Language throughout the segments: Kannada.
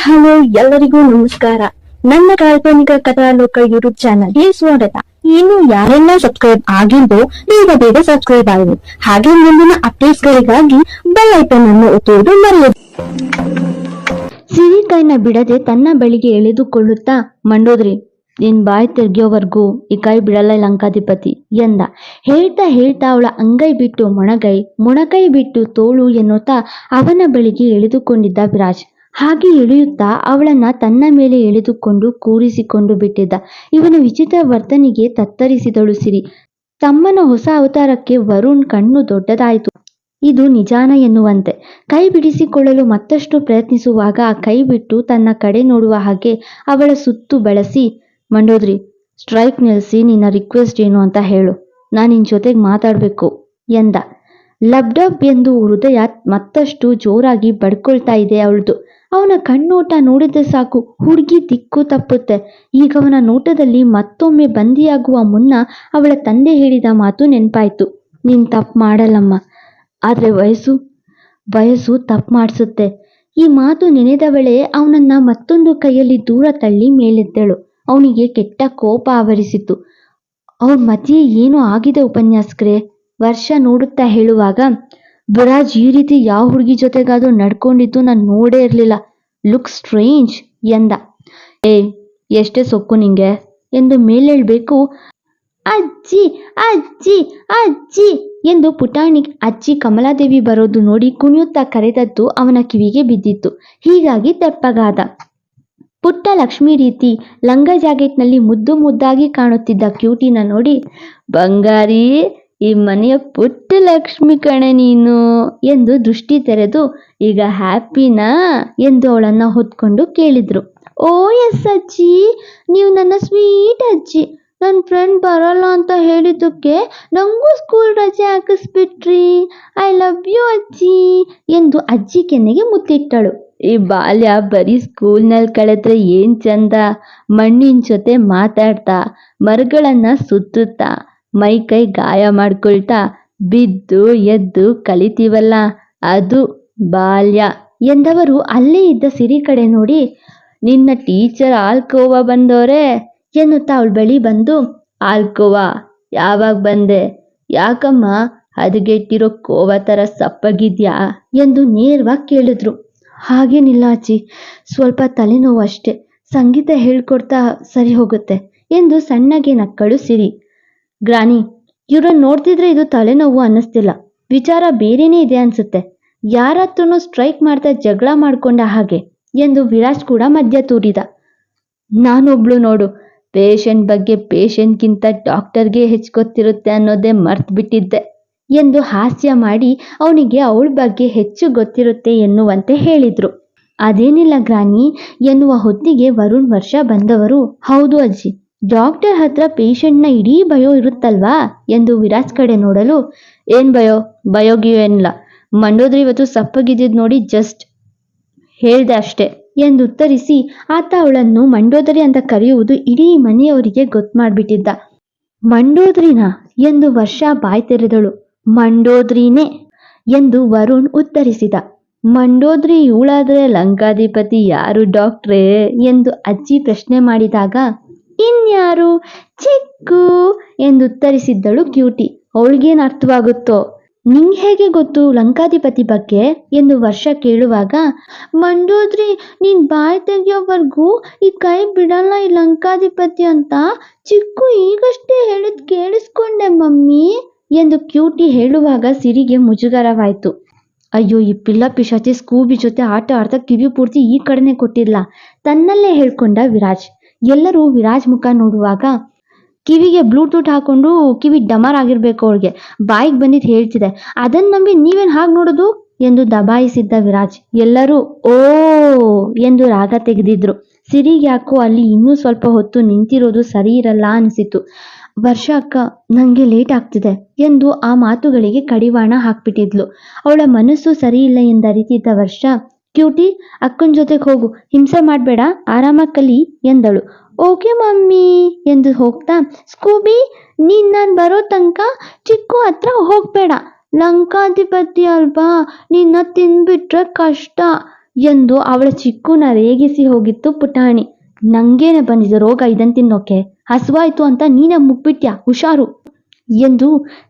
ಹಲೋ, ಎಲ್ಲರಿಗೂ ನಮಸ್ಕಾರ. ನನ್ನ ಕಾಲ್ಪನಿಕ ಕಥಾಲೋಕ ಯೂಟ್ಯೂಬ್ ಚಾನಲ್ಗೆ ಸ್ವಾಗತ. ಇನ್ನು ಯಾರೆಲ್ಲ ಸಬ್ಸ್ಕ್ರೈಬ್ ಆಗಿದ್ದೋ ಬೇಗ ಬೇಗ ಸಬ್ಸ್ಕ್ರೈಬ್ ಆಗಿ ಹಾಗೆ ಮುಂದಿನ ಅಪ್ಡೇಟ್ಸ್ ಗಳಿಗಾಗಿ ಬೆಲ್ ಐಕನ್ ಅನ್ನು ಒತ್ತುವುದು ಮರೆಯದು. ಸಿಹಿಕಾಯಿನ ಬಿಡದೆ ತನ್ನ ಬಳಿಗೆ ಎಳೆದುಕೊಳ್ಳುತ್ತಾ, ಮಂಡೋದ್ರಿ, ನಿನ್ ಬಾಯಿ ತೆಗ್ಯೋವರ್ಗೂ ಈ ಕೈ ಬಿಡಲ್ಲ ಲಂಕಾಧಿಪತಿ ಎಂದ. ಹೇಳ್ತಾ ಹೇಳ್ತಾ ಅವಳ ಅಂಗೈ ಬಿಟ್ಟು ಮೊಣಗೈ, ಮೊಣಕೈ ಬಿಟ್ಟು ತೋಳು ಎನ್ನುತ್ತಾ ಅವನ ಬಳಿಗೆ ಎಳೆದುಕೊಂಡಿದ್ದ ವಿರಾಜ್ ಹಾಗೆ ಎಳೆಯುತ್ತಾ ಅವಳನ್ನ ತನ್ನ ಮೇಲೆ ಎಳೆದುಕೊಂಡು ಕೂರಿಸಿಕೊಂಡು ಬಿಟ್ಟಿದ್ದ. ಇವನ ವಿಚಿತ್ರ ವರ್ತನೆಗೆ ತತ್ತರಿಸಿದಳು ಸಿರಿ. ತಮ್ಮನ ಹೊಸ ಅವತಾರಕ್ಕೆ ವರುಣ್ ಕಣ್ಣು ದೊಡ್ಡದಾಯಿತು. ಇದು ನಿಜಾನ ಎನ್ನುವಂತೆ. ಕೈ ಬಿಡಿಸಿಕೊಳ್ಳಲು ಮತ್ತಷ್ಟು ಪ್ರಯತ್ನಿಸುವಾಗ ಆ ಕೈ ಬಿಟ್ಟು ತನ್ನ ಕಡೆ ನೋಡುವ ಹಾಗೆ ಅವಳ ಸುತ್ತು ಬಳಸಿ, ಮಂಡೋದ್ರಿ, ಸ್ಟ್ರೈಕ್ ನಿಲ್ಲಿಸಿ ನಿನ್ನ ರಿಕ್ವೆಸ್ಟ್ ಏನು ಅಂತ ಹೇಳು. ನಾನು ನಿನ್ನ ಜೊತೆಗೆ ಮಾತಾಡಬೇಕು ಎಂದ. ಲಬ್ಡಬ್ ಎಂದು ಹೃದಯ ಮತ್ತಷ್ಟು ಜೋರಾಗಿ ಬಡ್ಕೊಳ್ತಾ ಇದೆ ಅವಳದು. ಅವನ ಕಣ್ಣೋಟ ನೋಡಿದ್ರೆ ಸಾಕು, ಹುಡುಗಿ ದಿಕ್ಕು ತಪ್ಪುತ್ತೆ. ಈಗ ಅವನ ನೋಟದಲ್ಲಿ ಮತ್ತೊಮ್ಮೆ ಬಂದಿಯಾಗುವ ಮುನ್ನ ಅವಳ ತಂದೆ ಹೇಳಿದ ಮಾತು ನೆನಪಾಯ್ತು. ನೀನ್ ತಪ್ಪು ಮಾಡಲ್ಲಮ್ಮ. ಆದ್ರೆ ವಯಸ್ಸು ವಯಸ್ಸು ತಪ್ಪು ಮಾಡಿಸುತ್ತೆ. ಈ ಮಾತು ನೆನೆದವಳೆ ಅವನನ್ನ ಮತ್ತೊಂದು ಕೈಯಲ್ಲಿ ದೂರ ತಳ್ಳಿ ಮೇಲೆದ್ದಳು. ಅವನಿಗೆ ಕೆಟ್ಟ ಕೋಪ ಆವರಿಸಿತು. ಅವ್ರ ಮಧ್ಯೆ ಏನೋ ಆಗಿದೆ ಉಪನ್ಯಾಸಕರೇ. ವರ್ಷ ನೋಡುತ್ತಾ ಹೇಳುವಾಗ ವಿರಾಜ್ ಈ ರೀತಿ ಯಾವ ಹುಡುಗಿ ಜೊತೆಗಾದ್ರೂ ನಡ್ಕೊಂಡಿದ್ದು ನಾನು ನೋಡೇ ಇರಲಿಲ್ಲ. ಲುಕ್ ಸ್ಟ್ರೇಂಜ್ ಎಂದ. ಏ, ಎಷ್ಟೇ ಸೊಕ್ಕು ನಿಂಗೆ ಎಂದು ಮೇಲೇಳ್ಬೇಕು. ಅಜ್ಜಿ ಅಜ್ಜಿ ಅಜ್ಜಿ ಎಂದು ಪುಟಾಣಿ ಅಜ್ಜಿ ಕಮಲಾದೇವಿ ಬರೋದು ನೋಡಿ ಕುಣಿಯುತ್ತಾ ಕರೆದದ್ದು ಅವನ ಕಿವಿಗೆ ಬಿದ್ದಿತ್ತು. ಹೀಗಾಗಿ ತೆಪ್ಪಗಾದ. ಪುಟ್ಟ ಲಕ್ಷ್ಮಿ ರೀತಿ ಲಂಗ ಜಾಕೆಟ್ನಲ್ಲಿ ಮುದ್ದು ಮುದ್ದಾಗಿ ಕಾಣುತ್ತಿದ್ದ ಕ್ಯೂಟಿನ ನೋಡಿ, ಬಂಗಾರಿ ಈ ಮನೆಯ ಪುಟ್ಟ ಲಕ್ಷ್ಮಿ ಕಣೆ ನೀನು ಎಂದು ದೃಷ್ಟಿ ತೆರೆದು ಈಗ ಹ್ಯಾಪಿನಾ ಎಂದು ಅವಳನ್ನ ಹೊತ್ಕೊಂಡು ಕೇಳಿದ್ರು. ಓ ಎಸ್ ಅಜ್ಜಿ, ನೀವು ನನ್ನ ಸ್ವೀಟ್ ಅಜ್ಜಿ, ನನ್ನ ಫ್ರೆಂಡ್ ಬರಲ್ಲ ಅಂತ ಹೇಳಿದ್ದಕ್ಕೆ ನಂಗೂ ಸ್ಕೂಲ್ ರಜೆ ಹಾಕಿಸ್ಬಿಟ್ರಿ. ಐ ಲವ್ ಯು ಅಜ್ಜಿ ಎಂದು ಅಜ್ಜಿ ಕೆನ್ನೆಗೆ ಮುತ್ತಿಟ್ಟಳು. ಈ ಬಾಲ್ಯ ಬರೀ ಸ್ಕೂಲ್ನಲ್ಲಿ ಕಳೆದ್ರೆ ಏನ್ ಚಂದ? ಮಣ್ಣಿನ ಜೊತೆ ಮಾತಾಡ್ತಾ, ಮರಗಳನ್ನ ಸುತ್ತುತ್ತಾ ಮೈ ಕೈ ಗಾಯ ಮಾಡ್ಕೊಳ್ತಾ ಬಿದ್ದು ಎದ್ದು ಕಲಿತೀವಲ್ಲ? ಅದು ಬಾಲ್ಯ. ಎಂದವರು ಅಲ್ಲೇ ಇದ್ದ ಸಿರಿ ಕಡೆ ನೋಡಿ, ನಿನ್ನ ಟೀಚರ್ ಆಲ್ಕೋವಾ ಬಂದೋರೆ? ಎನ್ನುತ್ತಾ ಅವಳ ಬಳಿ ಬಂದು, ಆಲ್ಕೋವಾ, ಯಾವಾಗ ಬಂದೆ? ಯಾಕಮ್ಮ, ಹದಗೆಟ್ಟಿರೋ ಕೋವ ಥರ ಸಪ್ಪಗಿದ್ಯಾ? ಎಂದು ನೇರವಾಗಿ ಕೇಳಿದ್ರು. ಹಾಗೇನಿಲ್ಲ ಅಜ್ಜಿ, ಸ್ವಲ್ಪ ತಲೆನೋವು ಅಷ್ಟೇ. ಸಂಗೀತ ಹೇಳ್ಕೊಡ್ತಾ ಸರಿ ಹೋಗುತ್ತೆ ಎಂದು ಸಣ್ಣಗೆ ನಕ್ಕಳು ಸಿರಿ. ಗ್ರಾನಿ ಇವ್ರನ್ನ ನೋಡ್ತಿದ್ರೆ ಇದು ತಲೆನೋವು ಅನ್ನಿಸ್ತಿಲ್ಲ. ವಿಚಾರ ಬೇರೆನೇ ಇದೆ ಅನ್ಸುತ್ತೆ. ಯಾರ ಹತ್ರನೂ ಸ್ಟ್ರೈಕ್ ಮಾಡ್ತಾ ಜಗಳ ಮಾಡ್ಕೊಂಡ ಹಾಗೆ ಎಂದು ವಿರಾಜ್ ಕೂಡ ಮಧ್ಯ ತೂರಿದ. ನಾನೊಬ್ಳು ನೋಡು, ಪೇಷಂಟ್ ಬಗ್ಗೆ ಪೇಷಂಟ್ಗಿಂತ ಡಾಕ್ಟರ್ಗೆ ಹೆಚ್ಚು ಗೊತ್ತಿರುತ್ತೆ ಅನ್ನೋದೇ ಮರ್ತು ಬಿಟ್ಟಿದ್ದೆ ಎಂದು ಹಾಸ್ಯ ಮಾಡಿ ಅವನಿಗೆ ಅವಳ ಬಗ್ಗೆ ಹೆಚ್ಚು ಗೊತ್ತಿರುತ್ತೆ ಎನ್ನುವಂತೆ ಹೇಳಿದ್ರು. ಅದೇನಿಲ್ಲ ಗ್ರಾನಿ, ಎನ್ನುವ ಹೊತ್ತಿಗೆ ವರುಣ್ ವರ್ಷ ಬಂದವರು. ಹೌದು ಅಜ್ಜಿ ಡಾಕ್ಟರ್ ಹತ್ರ ಪೇಷಂಟ್ನ ಇಡೀ ಭಯೋ ಇರುತ್ತಲ್ವಾ ಎಂದು ವಿರಾಜ್ ಕಡೆ ನೋಡಲು, ಏನ್ ಭಯೋ? ಭಯೋಗಿಯೋ ಏನಿಲ್ಲ. ಮಂಡೋದ್ರಿ ಇವತ್ತು ಸಪ್ಪಗಿದ್ದಿದ್ ನೋಡಿ ಜಸ್ಟ್ ಹೇಳ್ದೆ ಅಷ್ಟೇ ಎಂದು ಉತ್ತರಿಸಿ, ಆತ ಅವಳನ್ನು ಮಂಡೋದರಿ ಅಂತ ಕರೆಯುವುದು ಇಡೀ ಮನೆಯವರಿಗೆ ಗೊತ್ತು ಮಾಡಿಬಿಟ್ಟಿದ್ದ. ಮಂಡೋದ್ರಿನ? ಎಂದು ವರ್ಷ ಬಾಯ್ ತೆರೆದಳು. ಮಂಡೋದ್ರಿನೇ ಎಂದು ವರುಣ್ ಉತ್ತರಿಸಿದ. ಮಂಡೋದ್ರಿ ಇವಳಾದ್ರೆ ಲಂಕಾಧಿಪತಿ ಯಾರು ಡಾಕ್ಟ್ರೇ? ಎಂದು ಅಜ್ಜಿ ಪ್ರಶ್ನೆ ಮಾಡಿದಾಗ ಇನ್ಯಾರು? ಚಿಕ್ಕು ಎಂದು ಉತ್ತರಿಸಿದ್ದಳು ಕ್ಯೂಟಿ. ಅವಳಿಗೇನು ಅರ್ಥವಾಗುತ್ತೋ? ನಿಂಗೆ ಹೇಗೆ ಗೊತ್ತು ಲಂಕಾಧಿಪತಿ ಬಗ್ಗೆ? ಎಂದು ವರ್ಷ ಕೇಳುವಾಗ, ಮಂಡೋದ್ರಿ, ನೀನ್ ಬಾಯಿ ತೆಗಿಯೋವರೆಗೂ ಈ ಕೈ ಬಿಡಲ್ಲ ಈ ಲಂಕಾಧಿಪತಿ ಅಂತ ಚಿಕ್ಕು ಈಗಷ್ಟೇ ಹೇಳಿದ್ ಕೇಳಿಸ್ಕೊಂಡೆ ಮಮ್ಮಿ ಎಂದು ಕ್ಯೂಟಿ ಹೇಳುವಾಗ ಸಿರಿಗೆ ಮುಜುಗರವಾಯಿತು. ಅಯ್ಯೋ, ಈ ಪಿಲ್ಲ ಪಿಶಾಚಿ ಸ್ಕೂಬಿ ಜೊತೆ ಆಟ ಆಡ್ತಾ ಕಿವಿ ಪೂರ್ತಿ ಈ ಕಡೆನೆ ಕೊಟ್ಟಿಲ್ಲ. ತನ್ನಲ್ಲೇ ಹೇಳ್ಕೊಂಡ ವಿರಾಜ್. ಎಲ್ಲರೂ ವಿರಾಜ್ ಮುಖ ನೋಡುವಾಗ ಕಿವಿಗೆ ಬ್ಲೂಟೂತ್ ಹಾಕೊಂಡು ಕಿವಿ ಡಮರ್ ಆಗಿರ್ಬೇಕು ಅವಳಿಗೆ ಬಾಯಿಗೆ ಬಂದಿದ್ದು ಹೇಳ್ತಿದೆ ಅದನ್ನ ನಂಬಿ ನೀವೇನ್ ಹಾಗೆ ನೋಡೋದು? ಎಂದು ದಬಾಯಿಸಿದ್ದ ವಿರಾಜ್. ಎಲ್ಲರೂ, ಓ ಎಂದು ರಾಗ ತೆಗೆದಿದ್ರು. ಸಿರಿಗೆ ಯಾಕೋ ಅಲ್ಲಿ ಇನ್ನೂ ಸ್ವಲ್ಪ ಹೊತ್ತು ನಿಂತಿರೋದು ಸರಿ ಇರಲ್ಲ ಅನಿಸಿತು ವರ್ಷ ಅಕ್ಕ, ನಂಗೆ ಲೇಟ್ ಆಗ್ತಿದೆ ಎಂದು ಆ ಮಾತುಗಳಿಗೆ ಕಡಿವಾಣ ಹಾಕ್ಬಿಟ್ಟಿದ್ಲು. ಅವಳ ಮನಸ್ಸು ಸರಿ ಇಲ್ಲ ಎಂದರಿತಿದ್ದ ವರ್ಷ ಕ್ಯೂಟಿ, ಅಕ್ಕನ ಜೊತೆಗೆ ಹೋಗು. ಹಿಂಸೆ ಮಾಡಬೇಡ, ಆರಾಮಾಗಿ ಕಲಿ ಎಂದಳು. ಓಕೆ ಮಮ್ಮಿ ಎಂದು ಹೋಗ್ತಾ, ಸ್ಕೂಬಿ, ನೀನ್ ನಾನು ಬರೋ ತನಕ ಚಿಕ್ಕು ಹತ್ರ ಹೋಗ್ಬೇಡ. ಲಂಕಾಧಿಪತಿ ಅಲ್ವಾ, ನಿನ್ನ ತಿನ್ಬಿಟ್ರೆ ಕಷ್ಟ ಎಂದು ಅವಳ ಚಿಕ್ಕುನ ರೇಗಿಸಿ ಹೋಗಿತ್ತು ಪುಟಾಣಿ. ನಂಗೇನೆ ಬಂದಿದೆ ರೋಗ, ಇದನ್ ತಿನ್ನೋಕೆ. ಹಸುವಾಯ್ತು ಅಂತ ನೀನೇ ಮುಗ್ಬಿಟ್ಯಾ? ಹುಷಾರು. ಎಂದು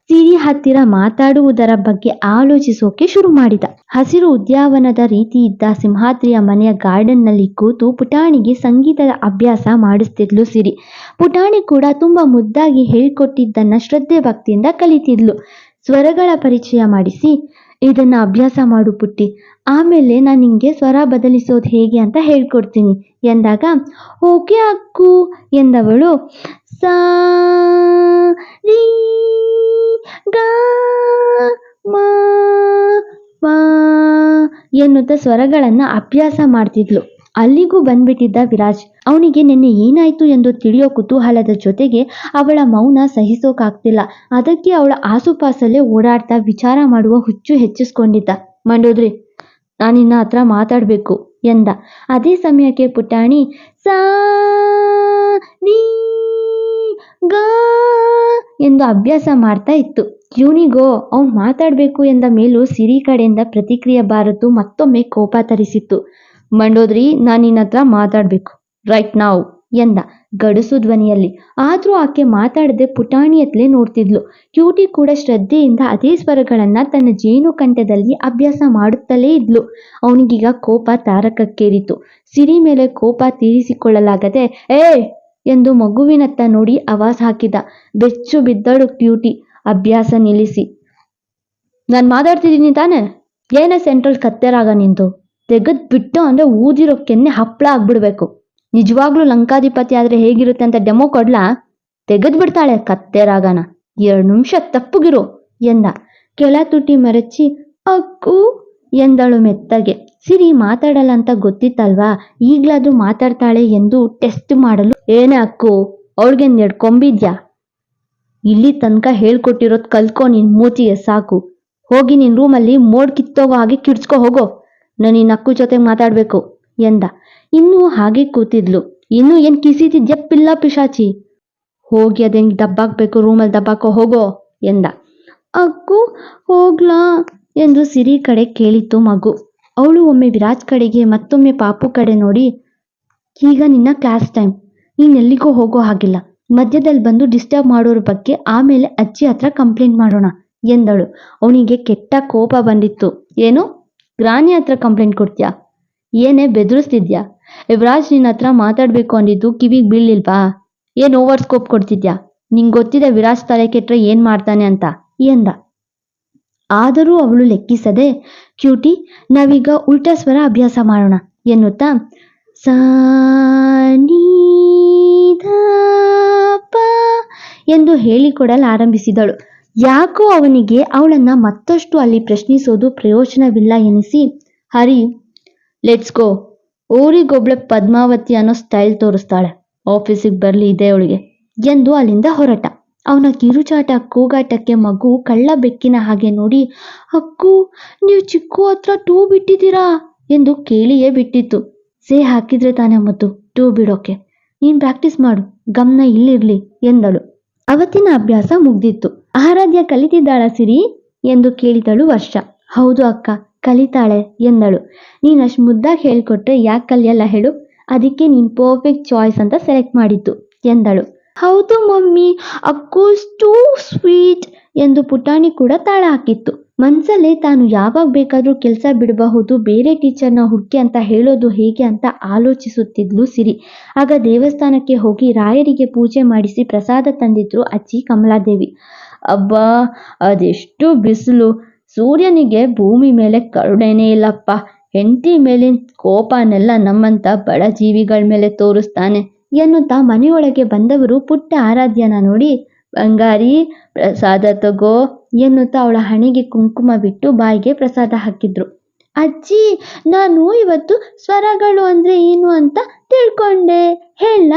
ಸಿರಿ ಹತ್ತಿರ ಮಾತಾಡುವುದರ ಬಗ್ಗೆ ಆಲೋಚಿಸೋಕೆ ಶುರು ಮಾಡಿದ. ಹಸಿರು ಉದ್ಯಾವನದ ರೀತಿ ಇದ್ದ ಸಿಂಹಾದ್ರಿಯ ಮನೆಯ ಗಾರ್ಡನ್ನಲ್ಲಿ ಕೂತು ಪುಟಾಣಿಗೆ ಸಂಗೀತದ ಅಭ್ಯಾಸ ಮಾಡಿಸ್ತಿದ್ಲು ಸಿರಿ. ಪುಟಾಣಿ ಕೂಡ ತುಂಬಾ ಮುದ್ದಾಗಿ ಹೇಳಿಕೊಟ್ಟಿದ್ದನ್ನ ಶ್ರದ್ಧೆ ಭಕ್ತಿಯಿಂದ ಕಲಿತಿದ್ಲು. ಸ್ವರಗಳ ಪರಿಚಯ ಮಾಡಿಸಿ, ಇದನ್ನ ಅಭ್ಯಾಸ ಮಾಡು ಪುಟ್ಟಿ. ಆಮೇಲೆ ನಾನು ನಿಂಗೆ ಸ್ವರ ಬದಲಿಸೋದು ಹೇಗೆ ಅಂತ ಹೇಳ್ಕೊಡ್ತೀನಿ. ಎಂದಾಗ, ಓಕೆ ಅಕ್ಕು ಎಂದವಳು ಸಾ ರಿ ಗ ಮಾ ಸ್ವರಗಳನ್ನ ಅಭ್ಯಾಸ ಮಾಡ್ತಿದ್ಲು. ಅಲ್ಲಿಗೂ ಬಂದ್ಬಿಟ್ಟಿದ್ದ ವಿರಾಜ್. ಅವನಿಗೆ ನಿನ್ನೆ ಏನಾಯ್ತು ಎಂದು ತಿಳಿಯೋ ಕುತೂಹಲದ ಜೊತೆಗೆ ಅವಳ ಮೌನ ಸಹಿಸೋಕಾಗ್ತಿಲ್ಲ. ಅದಕ್ಕೆ ಅವಳ ಆಸುಪಾಸಲ್ಲೇ ಓಡಾಡ್ತಾ ವಿಚಾರ ಮಾಡುವ ಹುಚ್ಚು ಹೆಚ್ಚಿಸ್ಕೊಂಡಿದ್ದ. ಮಂಡೋದ್ರಿ ನಾನಿನ್ನ ಹತ್ರ ಮಾತಾಡ್ಬೇಕು ಎಂದ. ಅದೇ ಸಮಯಕ್ಕೆ ಪುಟಾಣಿ ಸಾ ಗಾ ಎಂದು ಅಭ್ಯಾಸ ಮಾಡ್ತಾ ಇತ್ತು. ಇವನಿಗೋ ಅವ್ನು ಮಾತಾಡಬೇಕು ಎಂದ ಮೇಲೂ ಸಿರಿ ಕಡೆಯಿಂದ ಪ್ರತಿಕ್ರಿಯೆ ಬಾರದು ಮತ್ತೊಮ್ಮೆ ಕೋಪ ತರಿಸಿತ್ತು. ಮಂಡೋದ್ರಿ, ನಾನು ನಿನ್ನ ಹತ್ರ ಮಾತಾಡಬೇಕು. ರೈಟ್ ನಾವು, ಎಂದ ಗಡುಸು ಧ್ವನಿಯಲ್ಲಿ. ಆದ್ರೂ ಆಕೆ ಮಾತಾಡದೆ ಪುಟಾಣಿಯತ್ಲೇ ನೋಡ್ತಿದ್ಲು. ಕ್ಯೂಟಿ ಕೂಡ ಶ್ರದ್ಧೆಯಿಂದ ಅದೇ ಸ್ವರಗಳನ್ನ ತನ್ನ ಜೇನು ಕಂಠದಲ್ಲಿ ಅಭ್ಯಾಸ ಮಾಡುತ್ತಲೇ ಇದ್ಲು. ಅವನಿಗೀಗ ಕೋಪ ತಾರಕಕ್ಕೇರಿತು. ಸಿರಿ ಮೇಲೆ ಕೋಪ ತೀರಿಸಿಕೊಳ್ಳಲಾಗದೆ ಏ ಎಂದು ಮಗುವಿನತ್ತ ನೋಡಿ ಆವಾಜ್ ಹಾಕಿದ. ಬೆಚ್ಚು ಬಿದ್ದಳು ಕ್ಯೂಟಿ. ಅಭ್ಯಾಸ ನಿಲ್ಲಿಸಿ. ನಾನು ಮಾತಾಡ್ತಿದ್ದೀನಿ ತಾನೆ? ಏನೇ ಸೆಂಟ್ರಲ್ ಕತ್ತೆರಾಗ ನಿಂತು. ತೆಗೆದ್ ಬಿಟ್ಟು ಅಂದ್ರೆ ಊದಿರೋ ಕೆನ್ನೆ ಹಪ್ಪಳ ಆಗ್ಬಿಡ್ಬೇಕು. ನಿಜವಾಗ್ಲೂ ಲಂಕಾಧಿಪತಿ ಆದ್ರೆ ಹೇಗಿರುತ್ತೆ ಅಂತ ಡೆಮೋ ಕೊಡ್ಲಾ? ತೆಗೆದ್ ಬಿಡ್ತಾಳೆ ಕತ್ತೆರಾಗನ. ಎರಡು ನಿಮಿಷ ತಪ್ಪುಗಿರು ಎಂದ. ಕೆಳ ತುಟಿ ಮರಚಿ, ಅಕ್ಕು ಎಂದಳು ಮೆತ್ತಗೆ. ಸಿರಿ ಮಾತಾಡಲ್ಲ ಅಂತ ಗೊತ್ತಿತ್ತಲ್ವಾ? ಈಗ್ಲಾದ್ರೂ ಮಾತಾಡ್ತಾಳೆ ಎಂದು ಟೆಸ್ಟ್ ಮಾಡಲು. ಏನೇ ಅಕ್ಕು, ಅವಳಿಗೆ ನೆಡ್ಕೊಂಬಿದ್ಯಾ ಇಲ್ಲಿ ತನಕ ಹೇಳ್ಕೊಟ್ಟಿರೋದ್ ಕಲ್ತ್ಕೊ ನಿನ್ ಮೂತಿಗೆ ಸಾಕು. ಹೋಗಿ ನಿನ್ ರೂಮಲ್ಲಿ ಮೋಡ್ ಕಿತ್ತೋಗೋ ಹಾಗೆ ಕಿಡ್ಸ್ಕೊ ಹೋಗೋ. ನಾನು ನಿನ್ನ ಅಕ್ಕು ಜೊತೆ ಮಾತಾಡ್ಬೇಕು ಎಂದ. ಇನ್ನೂ ಹಾಗೆ ಕೂತಿದ್ಲು. ಇನ್ನು ಏನ್ ಕಿಸಿತಿದ್ಯ ಪಿಶಾಚಿ? ಹೋಗಿ ಅದೇನ್ ದಬ್ಬಾಕ್ಬೇಕು ರೂಮಲ್ಲಿ ದಬ್ಬಾಕೋ ಹೋಗೋ ಎಂದ. ಅಕ್ಕು, ಹೋಗ್ಲಾ. ಎಂದು ಸಿರಿ ಕಡೆ ಕೇಳಿತು ಮಗು. ಅವಳು ಒಮ್ಮೆ ವಿರಾಜ್ ಕಡೆಗೆ ಮತ್ತೊಮ್ಮೆ ಪಾಪು ಕಡೆ ನೋಡಿ, ಈಗ ನಿನ್ನ ಕ್ಲಾಸ್ ಟೈಮ್ ನೀನೆಲ್ಲಿಗೂ ಹೋಗೋ ಹಾಗಿಲ್ಲ. ಮಧ್ಯದಲ್ಲಿ ಬಂದು ಡಿಸ್ಟರ್ಬ್ ಮಾಡೋರ ಬಗ್ಗೆ ಆಮೇಲೆ ಅಜ್ಜಿ ಹತ್ರ ಕಂಪ್ಲೇಂಟ್ ಮಾಡೋಣ, ಎಂದಳು. ಅವನಿಗೆ ಕೆಟ್ಟ ಕೋಪ ಬಂದಿತ್ತು. ಏನು? ಗ್ರಾನಿ ಹತ್ರ ಕಂಪ್ಲೇಂಟ್ ಕೊಡ್ತೀಯಾ? ಏನೇ ಬೆದರಿಸ್ತಿದ್ಯಾ? ಯುವರಾಜ್ ನಿನ್ನ ಹತ್ರ ಮಾತಾಡ್ಬೇಕು ಅಂದಿದ್ದು ಕಿವಿಗೆ ಬೀಳ್ಲಿಲ್ವಾ? ಏನ್ ಓವರ್ ಸ್ಕೋಪ್ ಕೊಡ್ತಿದ್ಯಾ? ನಿಂಗೆ ಗೊತ್ತಿದೆ ವಿರಾಜ್ ತಲೆ ಕೆಟ್ಟರೆ ಏನ್ ಮಾಡ್ತಾನೆ ಅಂತ, ಎಂದ. ಆದರೂ ಅವಳು ಲೆಕ್ಕಿಸದೆ, ಕ್ಯೂಟಿ, ನಾವೀಗ ಉಲ್ಟಾ ಸ್ವರ ಅಭ್ಯಾಸ ಮಾಡೋಣ, ಎನ್ನುತ್ತಾ ಸಾ ಎಂದು ಹೇಳಿಕೊಡಲು ಆರಂಭಿಸಿದಳು. ಯಾಕೋ ಅವನಿಗೆ ಅವಳನ್ನ ಮತ್ತಷ್ಟು ಅಲ್ಲಿ ಪ್ರಶ್ನಿಸೋದು ಪ್ರಯೋಜನವಿಲ್ಲ ಎನಿಸಿ, ಹರಿ ಲೆಟ್ಸ್ ಗೋ ಊರಿಗೊಬ್ಳ ಪದ್ಮಾವತಿ ಅನ್ನೋ ಸ್ಟೈಲ್ ತೋರಿಸ್ತಾಳೆ. ಆಫೀಸಿಗೆ ಬರಲಿ, ಇದೆ ಅವಳಿಗೆ, ಎಂದು ಅಲ್ಲಿಂದ ಹೊರಟ. ಅವನ ಕಿರುಚಾಟ, ಕೂಗಾಟಕ್ಕೆ ಮಗು ಕಳ್ಳ ಬೆಕ್ಕಿನ ಹಾಗೆ ನೋಡಿ, ಅಕ್ಕು, ನೀವು ಚಿಕ್ಕು ಹತ್ರ ಟೂ ಬಿಟ್ಟಿದ್ದೀರಾ? ಎಂದು ಕೇಳಿಯೇ ಬಿಟ್ಟಿತ್ತು. ಸೇ ಹಾಕಿದ್ರೆ ತಾನೇ ಮತ್ತು ಟೂ ಬಿಡೋಕೆ. ನೀನ್ ಪ್ರಾಕ್ಟೀಸ್ ಮಾಡು, ಗಮನ ಇಲ್ಲಿರ್ಲಿ ಎಂದಳು. ಅವತ್ತಿನ ಅಭ್ಯಾಸ ಮುಗ್ದಿತ್ತು. ಆರಾಧ್ಯ ಕಲಿತಿದ್ದಾಳ ಸಿರಿ? ಎಂದು ಕೇಳಿದಳು ವರ್ಷ. ಹೌದು ಅಕ್ಕ, ಕಲಿತಾಳೆ, ಎಂದಳು. ನೀನಷ್ಟು ಮುದ್ದಾಗಿ ಹೇಳ್ಕೊಟ್ರೆ ಯಾಕೆ ಕಲಿಯಲ್ಲ ಹೇಳು? ಅದಕ್ಕೆ ನೀನ್ ಪರ್ಫೆಕ್ಟ್ ಚಾಯ್ಸ್ ಅಂತ ಸೆಲೆಕ್ಟ್ ಮಾಡಿತ್ತು ಎಂದಳು. ಹೌದು ಮಮ್ಮಿ ಅಕ್ಕೋಸ್ ಟೂ ಸ್ವೀಟ್ ಎಂದು ಪುಟಾಣಿ ಕೂಡ ತಾಳ ಹಾಕಿತ್ತು. ಮನ್ಸಲ್ಲೇ ತಾನು ಯಾವಾಗ ಬೇಕಾದ್ರೂ ಕೆಲಸ ಬಿಡಬಹುದು, ಬೇರೆ ಟೀಚರ್ನ ಹುಡುಕಿ ಅಂತ ಹೇಳೋದು ಹೇಗೆ ಅಂತ ಆಲೋಚಿಸುತ್ತಿದ್ಲು ಸಿರಿ. ಆಗ ದೇವಸ್ಥಾನಕ್ಕೆ ಹೋಗಿ ರಾಯರಿಗೆ ಪೂಜೆ ಮಾಡಿಸಿ ಪ್ರಸಾದ ತಂದಿದ್ರು ಅಜ್ಜಿ ಕಮಲಾದೇವಿ. ಅಬ್ಬಾ, ಅದೆಷ್ಟು ಬಿಸಿಲು. ಸೂರ್ಯನಿಗೆ ಭೂಮಿ ಮೇಲೆ ಕರುಣೆನೇ ಇಲ್ಲಪ್ಪ. ಹೆಂಡತಿ ಮೇಲಿನ ಕೋಪನೆಲ್ಲ ನಮ್ಮಂತ ಬಡ ಜೀವಿಗಳ ಮೇಲೆ ತೋರಿಸ್ತಾನೆ. ಎನ್ನುತ್ತಾ ಮನೆಯೊಳಗೆ ಬಂದವರು ಪುಟ್ಟ ಆರಾಧ್ಯನ ನೋಡಿ, ಬಂಗಾರಿ, ಪ್ರಸಾದ ತಗೋ, ಎನ್ನುತ್ತಾ ಅವಳ ಹಣೆಗೆ ಕುಂಕುಮ ಬಿಟ್ಟು ಬಾಯಿಗೆ ಪ್ರಸಾದ ಹಾಕಿದ್ರು. ಅಜ್ಜಿ, ನಾನು ಇವತ್ತು ಸ್ವರಗಳು ಅಂದ್ರೆ ಏನು ಅಂತ ತಿಳ್ಕೊಂಡೆ, ಹೇಳ,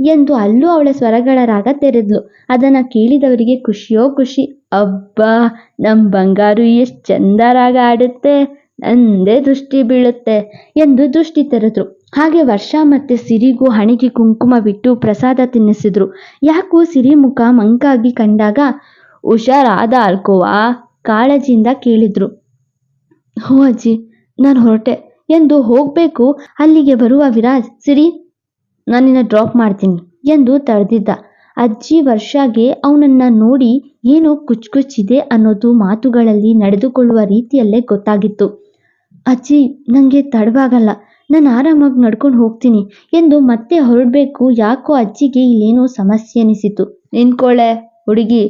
ಎಂದು ಅಲ್ಲೂ ಅವಳ ಸ್ವರಗಳ ರಾಗ ತೆರೆದ್ಲು. ಅದನ್ನ ಕೇಳಿದವರಿಗೆ ಖುಷಿಯೋ ಖುಷಿ. ಅಬ್ಬಾ, ನಮ್ ಬಂಗಾರು ಎಷ್ಟು ಚಂದ ರಾಗ ಆಡುತ್ತೆ, ನಂದೇ ದೃಷ್ಟಿ ಬೀಳುತ್ತೆ, ಎಂದು ದೃಷ್ಟಿ ತೆರೆದ್ರು. ಹಾಗೆ ವರ್ಷ ಮತ್ತೆ ಸಿರಿಗೂ ಹಣೆಗೆ ಕುಂಕುಮ ಬಿಟ್ಟು ಪ್ರಸಾದ ತಿನ್ನಿಸಿದ್ರು. ಯಾಕೋ ಸಿರಿ ಮುಖ ಮಂಕಾಗಿ ಕಂಡಾಗ ಹುಷಾರಾದ ಅಲ್ಕೋವಾ ಕಾಳಜಿಯಿಂದ ಕೇಳಿದ್ರು. ಹೋ ಅಜ್ಜಿ, ನಾನು ಹೊರಟೆ. ಎಂದು ಹೋಗ್ಬೇಕು, ಅಲ್ಲಿಗೆ ಬರುವ ವಿರಾಜ್, ಸಿರಿ ನಾನಿನ್ನ ಡ್ರಾಪ್ ಮಾಡ್ತೀನಿ ಎಂದು ತಡೆದಿದ್ದ. ಅಜ್ಜಿ ವರ್ಷಾಗೆ ಅವನನ್ನ ನೋಡಿ ಏನು ಕುಚ್ ಕುಚ್ಚಿದೆ ಅನ್ನೋದು ಮಾತುಗಳಲ್ಲಿ ನಡೆದುಕೊಳ್ಳುವ ರೀತಿಯಲ್ಲೇ ಗೊತ್ತಾಗಿತ್ತು. ಅಜ್ಜಿ ನನಗೆ ತಡವಾಗಲ್ಲ. ನಾನು ಆರಾಮಾಗಿ ನಡ್ಕೊಂಡು ಹೋಗ್ತೀನಿ ಎಂದು ಮತ್ತೆ ಹೊರಡಬೇಕು. ಯಾಕೋ ಅಜ್ಜಿಗೆ ಇಲ್ಲೇನೋ ಸಮಸ್ಯೆ ಅನಿಸಿತು. ನಿನ್ಕೊಳ್ಳೆ ಹುಡುಗಿ.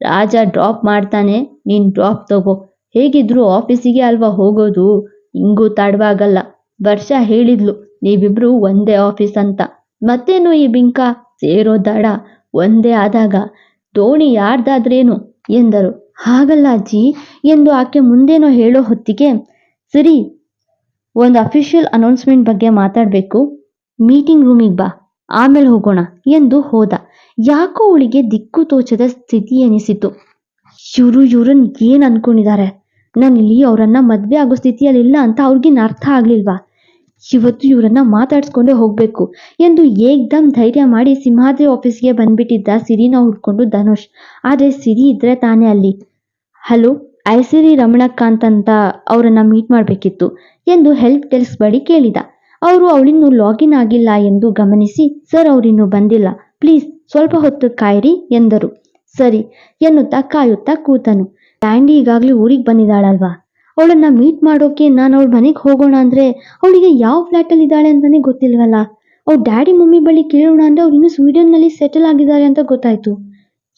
ರಾಜ ಡ್ರಾಪ್ ಮಾಡ್ತಾನೆ. ನೀನು ಡ್ರಾಪ್ ತಗೋ. ಹೇಗಿದ್ರು ಆಫೀಸಿಗೆ ಅಲ್ವಾ ಹೋಗೋದು? ಹಿಂಗೂ ತಡವಾಗಲ್ಲ. ವರ್ಷ ಹೇಳಿದ್ಲು, ನೀವಿಬ್ರು ಒಂದೇ ಆಫೀಸ್ ಅಂತ. ಮತ್ತೇನು ಈ ಬಿಂಕ? ಸೇರೋ ದಡ, ಒಂದೇ ಆದಾಗ. ದೋಣಿ ಯಾರ್ದಾದ್ರೇನು? ಎಂದರು. ಹಾಗಲ್ಲ ಅಜ್ಜಿ, ಎಂದು ಆಕೆ ಮುಂದೇನೋ ಹೇಳೋ ಹೊತ್ತಿಗೆ, ಸರಿ ಒಂದು ಅಫಿಷಿಯಲ್ ಅನೌನ್ಸ್ಮೆಂಟ್ ಬಗ್ಗೆ ಮಾತಾಡಬೇಕು. ಮೀಟಿಂಗ್ ರೂಮಿಗೆ ಬಾ. ಆಮೇಲೆ ಹೋಗೋಣ ಎಂದು ಹೋದ. ಯಾಕೋ ಅವಳಿಗೆ ದಿಕ್ಕು ತೋಚದ ಸ್ಥಿತಿ ಎನಿಸಿತು. ಇವರು ಇವ್ರನ್ನ ಏನು ಅನ್ಕೊಂಡಿದ್ದಾರೆ ನಾನು ಇಲ್ಲಿ ಅವರನ್ನ ಮದುವೆ ಆಗೋ ಸ್ಥಿತಿಯಲ್ಲಿಲ್ಲ ಅಂತ ಅವ್ರಿಗಿನ್ನ ಅರ್ಥ ಆಗ್ಲಿಲ್ವಾ? ಇವತ್ತು ಇವರನ್ನ ಮಾತಾಡ್ಸ್ಕೊಂಡೇ ಹೋಗ್ಬೇಕು ಎಂದು ಏಕ್ದಮ್ ಧೈರ್ಯ ಮಾಡಿ ಸಿಂಹಾದ್ರಿ ಆಫೀಸ್ಗೆ ಬಂದ್ಬಿಟ್ಟಿದ್ದ ಸಿರಿನ ಹುಡ್ಕೊಂಡು ಧನುಷ್. ಆದರೆ ಸಿರಿ ಇದ್ರೆ ತಾನೇ ಅಲ್ಲಿ. ಹಲೋ ಐಸಿರಿ ರಮಣಕಾಂತ್ ಅಂತ ಅವರನ್ನ ಮೀಟ್ ಮಾಡಬೇಕಿತ್ತು ಎಂದು ಹೆಲ್ಪ್ ಡೆಸ್ಕ್ ಬಳಿ ಕೇಳಿದ. ಅವರು ಅವಳಿನ್ನೂ ಲಾಗಿನ್ ಆಗಿಲ್ಲ ಎಂದು ಗಮನಿಸಿ, ಸರ್, ಅವರಿನ್ನೂ ಬಂದಿಲ್ಲ. ಪ್ಲೀಸ್ ಸ್ವಲ್ಪ ಹೊತ್ತು ಕಾಯಿರಿ ಎಂದರು. ಸರಿ ಎನ್ನುತ್ತಾ ಕಾಯುತ್ತಾ ಕೂತನು. ಡ್ಯಾಂಡಿ ಈಗಾಗಲೇ ಊರಿಗೆ ಬಂದಿದ್ದಾಳಲ್ವಾ? ಅವಳನ್ನ ಮೀಟ್ ಮಾಡೋಕೆ ನಾನು ಅವಳ ಮನೆಗೆ ಹೋಗೋಣ ಅಂದ್ರೆ ಅವಳಿಗೆ ಯಾವ ಫ್ಲಾಟಲ್ಲಿ ಇದ್ದಾಳೆ ಅಂತಾನೆ ಗೊತ್ತಿಲ್ವಲ್ಲ? ಅವ್ರ ಡ್ಯಾಡಿ ಮಮ್ಮಿ ಬಳಿ ಕೇಳೋಣ ಅಂದ್ರೆ ಅವ್ರು ಇನ್ನೂ ಸ್ವೀಡನ್ನಲ್ಲಿ ಸೆಟಲ್ ಆಗಿದ್ದಾರೆ ಅಂತ ಗೊತ್ತಾಯ್ತು.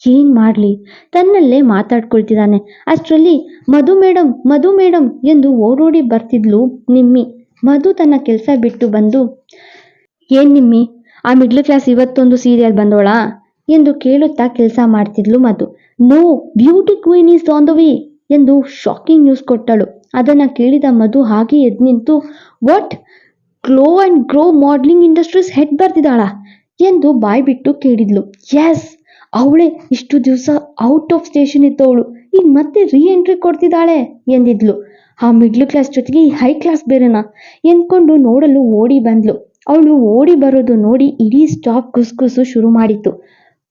ಏನ್ ಮಾಡ್ಲಿ? ತನ್ನಲ್ಲೇ ಮಾತಾಡ್ಕೊಳ್ತಿದ್ದಾನೆ. ಅಷ್ಟರಲ್ಲಿ, ಮಧು ಮೇಡಮ್ ಮಧು ಮೇಡಮ್ ಎಂದು ಓಡೋಡಿ ಬರ್ತಿದ್ಲು ನಿಮ್ಮಿ. ಮಧು ತನ್ನ ಕೆಲಸ ಬಿಟ್ಟು ಬಂದು, ಏನ್ ನಿಮ್ಮಿ, ಆ ಮಿಡ್ಲ್ ಕ್ಲಾಸ್ ಇವತ್ತೊಂದು ಸೀರಿಯಲ್ ಬಂದೋಳಾ? ಎಂದು ಕೇಳುತ್ತಾ ಕೆಲಸ ಮಾಡ್ತಿದ್ಲು Madhu. No beauty queen is on the way ಎಂದು ಶಾಕಿಂಗ್ ನ್ಯೂಸ್ ಕೊಟ್ಟಳು. ಅದನ್ನ ಕೇಳಿದ ಮಧು ಹಾಗೆ ಎದ್ ನಿಂತು what glow and grow modelling industries head ಬರ್ತಿದ್ದಾಳ? ಎಂದು ಬಾಯ್ ಬಿಟ್ಟು ಕೇಳಿದ್ಲು. ಎಸ್ ಅವಳೇ ಇಷ್ಟು ದಿವಸ ಔಟ್ ಆಫ್ ಸ್ಟೇಷನ್ ಇದ್ದವಳು. ಈಗ ಮತ್ತೆ ರೀ ಎಂಟ್ರಿ ಕೊಡ್ತಿದ್ದಾಳೆ ಎಂದಿದ್ಲು. ಆ ಮಿಡ್ಲ್ ಕ್ಲಾಸ್ ಜೊತೆಗೆ ಈ ಹೈ ಕ್ಲಾಸ್ ಬೇರೆನಾ ಎಂದ್ಕೊಂಡು ನೋಡಲು ಓಡಿ ಬಂದ್ಲು. ಅವಳು ಓಡಿ ಬರೋದು ನೋಡಿ ಇಡೀ ಸ್ಟಾಪ್ ಗುಸ್ಗುಸು ಶುರು ಮಾಡಿತ್ತು.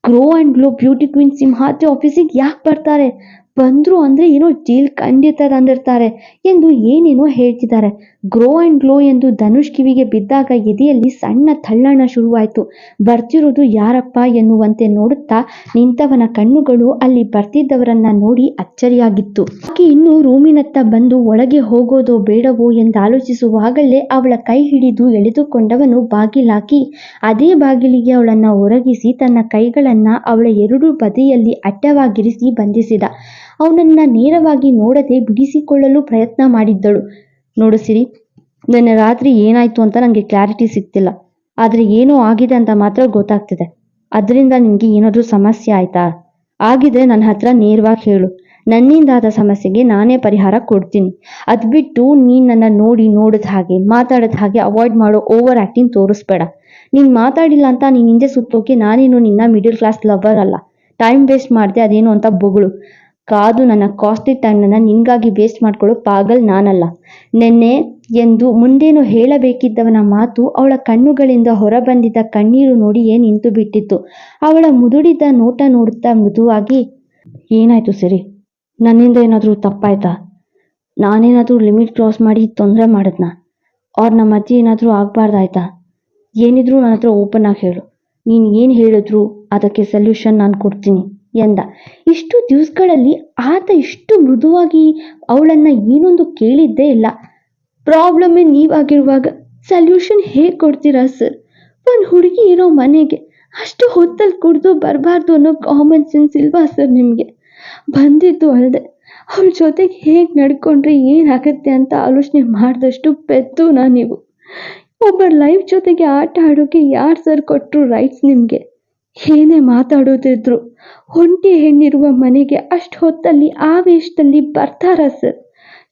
Grow and glow beauty queen Simhadri ಆಫೀಸಿಗೆ ಯಾಕೆ ಬರ್ತಾರೆ? ಬಂದ್ರು ಅಂದ್ರೆ ಏನೋ ಡೀಲ್ ಖಂಡಿತ ತಂದಿರ್ತಾರೆ ಎಂದು ಏನೇನೋ ಹೇಳ್ತಿದ್ದಾರೆ. ಗ್ರೋ ಆ್ಯಂಡ್ ಗ್ಲೋ ಎಂದು ಧನುಷ್ ಕಿವಿಗೆ ಬಿದ್ದಾಗ ಎದೆಯಲ್ಲಿ ಸಣ್ಣ ತಳ್ಳಣ ಶುರುವಾಯಿತು. ಬರ್ತಿರೋದು ಯಾರಪ್ಪ ಎನ್ನುವಂತೆ ನೋಡುತ್ತಾ ನಿಂತವನ ಕಣ್ಣುಗಳು ಅಲ್ಲಿ ಬರ್ತಿದ್ದವರನ್ನ ನೋಡಿ ಅಚ್ಚರಿಯಾಗಿತ್ತು. ಆಕೆ ಇನ್ನು ರೂಮಿನತ್ತ ಬಂದು ಒಳಗೆ ಹೋಗೋದೋ ಬೇಡವೋ ಎಂದು ಆಲೋಚಿಸುವಾಗಲೇ ಅವಳ ಕೈ ಹಿಡಿದು ಎಳೆದುಕೊಂಡವನು ಬಾಗಿಲಾಕಿ, ಅದೇ ಬಾಗಿಲಿಗೆ ಅವಳನ್ನ ಒರಗಿಸಿ ತನ್ನ ಕೈಗಳನ್ನ ಅವಳ ಎರಡು ಬದಿಯಲ್ಲಿ ಅಡ್ಡವಾಗಿರಿಸಿ ಬಂಧಿಸಿದ. ಅವನನ್ನ ನೇರವಾಗಿ ನೋಡದೆ ಬಿಡಿಸಿಕೊಳ್ಳಲು ಪ್ರಯತ್ನ ಮಾಡಿದ್ದಳು. ನೋಡು ಸಿರಿ, ನಿನ್ನೆ ರಾತ್ರಿ ಏನಾಯ್ತು ಅಂತ ನನಗೆ ಕ್ಲಾರಿಟಿ ಸಿಗ್ತಿಲ್ಲ. ಆದರೆ ಏನೋ ಆಗಿದೆ ಅಂತ ಮಾತ್ರ ಗೊತ್ತಾಗ್ತಿದೆ. ಅದರಿಂದ ನಿನಗೆ ಏನಾದರೂ ಸಮಸ್ಯೆ ಆಯ್ತಾ? ಆಗಿದ್ರೆ ನನ್ನ ಹತ್ರ ನೇರವಾಗಿ ಹೇಳು. ನನ್ನಿಂದಾದ ಸಮಸ್ಯೆಗೆ ನಾನೇ ಪರಿಹಾರ ಕೊಡ್ತೀನಿ. ಅದು ಬಿಟ್ಟು ನೀನು ನನ್ನ ನೋಡಿ ನೋಡಿದ ಹಾಗೆ, ಮಾತಾಡಿದ ಹಾಗೆ ಅವಾಯ್ಡ್ ಮಾಡೋ ಓವರ್ ಆ್ಯಕ್ಟಿಂಗ್ ತೋರಿಸ್ಬೇಡ. ನೀನು ಮಾತಾಡಿಲ್ಲ ಅಂತ ನೀನು ಹಿಂದೆ ಸುತ್ತೋಕೆ ನಾನೇನು ನಿನ್ನ ಮಿಡಲ್ ಕ್ಲಾಸ್ ಲವರ್ ಅಲ್ಲ. ಟೈಮ್ ವೇಸ್ಟ್ ಮಾಡಿದೆ ಅದೇನು ಅಂತ ಬೊಗಳು. ಕಾದು ನನ್ನ ಕಾಸ್ಟ್ಲಿ ಟೈಮ್ನ ನಿನಗಾಗಿ ವೇಸ್ಟ್ ಮಾಡ್ಕೊಳ್ಳೋ ಪಾಗಲ್ ನಾನಲ್ಲ. ನೆನ್ನೆ ಎಂದು ಮುಂದೇನು ಹೇಳಬೇಕಿದ್ದವನ ಮಾತು ಅವಳ ಕಣ್ಣುಗಳಿಂದ ಹೊರಬಂದಿದ್ದ ಕಣ್ಣೀರು ನೋಡಿಯೇ ನಿಂತು ಬಿಟ್ಟಿತ್ತು. ಅವಳ ಮುದುಡಿದ ನೋಟ ನೋಡುತ್ತಾ ಮೃದುವಾಗಿ, ಏನಾಯ್ತು ಸರಿ? ನನ್ನಿಂದ ಏನಾದರೂ ತಪ್ಪಾಯ್ತಾ? ನಾನೇನಾದರೂ ಲಿಮಿಟ್ ಕ್ರಾಸ್ ಮಾಡಿ ತೊಂದರೆ ಮಾಡಿದ್ನಾ? ಅವ್ರ ನಮ್ಮ ಅಜ್ಜಿ ಏನಾದರೂ ಆಗಬಾರ್ದಾಯ್ತಾ? ಏನಿದ್ರೂ ನನ್ನ ಹತ್ರ ಓಪನ್ ಆಗಿ ಹೇಳು. ನೀನು ಏನು ಹೇಳಿದ್ರು ಅದಕ್ಕೆ ಸೊಲ್ಯೂಷನ್ ನಾನು ಕೊಡ್ತೀನಿ. ಎಂದ. ಇಷ್ಟು ದಿವಸಗಳಲ್ಲಿ ಆತ ಇಷ್ಟು ಮೃದುವಾಗಿ ಅವಳನ್ನ ಏನೊಂದು ಕೇಳಿದ್ದೇ ಇಲ್ಲ. ಪ್ರಾಬ್ಲಮ್ಮೇ ನೀವಾಗಿರುವಾಗ ಸಲ್ಯೂಷನ್ ಹೇಗೆ ಕೊಡ್ತೀರಾ ಸರ್? ಒಂದು ಹುಡುಗಿ ಇರೋ ಮನೆಗೆ ಅಷ್ಟು ಹೊತ್ತಲ್ಲಿ ಕುಡಿದು ಬರಬಾರ್ದು ಅನ್ನೋ ಕಾಮನ್ ಸೆನ್ಸ್ ಇಲ್ವಾ ಸರ್ ನಿಮಗೆ? ಬಂದಿದ್ದು ಅಲ್ಲದೆ ಅವಳ ಜೊತೆಗೆ ಹೇಗೆ ನಡ್ಕೊಂಡ್ರೆ ಏನಾಗುತ್ತೆ ಅಂತ ಆಲೋಚನೆ ಮಾಡಿದಷ್ಟು ಪೆದ್ದು ನೀವು. ಒಬ್ಬರ ಲೈಫ್ ಜೊತೆಗೆ ಆಟ ಆಡೋಕೆ ಯಾರು ಸರ್ ಕೊಟ್ಟರು ರೈಟ್ಸ್ ನಿಮಗೆ? ಏನೇ ಮಾತಾಡೋದಿದ್ರು ಒಂಟಿ ಹೆಣ್ಣಿರುವ ಮನೆಗೆ ಅಷ್ಟು ಹೊತ್ತಲ್ಲಿ ಆವೇಶದಲ್ಲಿ ಬರ್ತಾರಾ ಸರ್.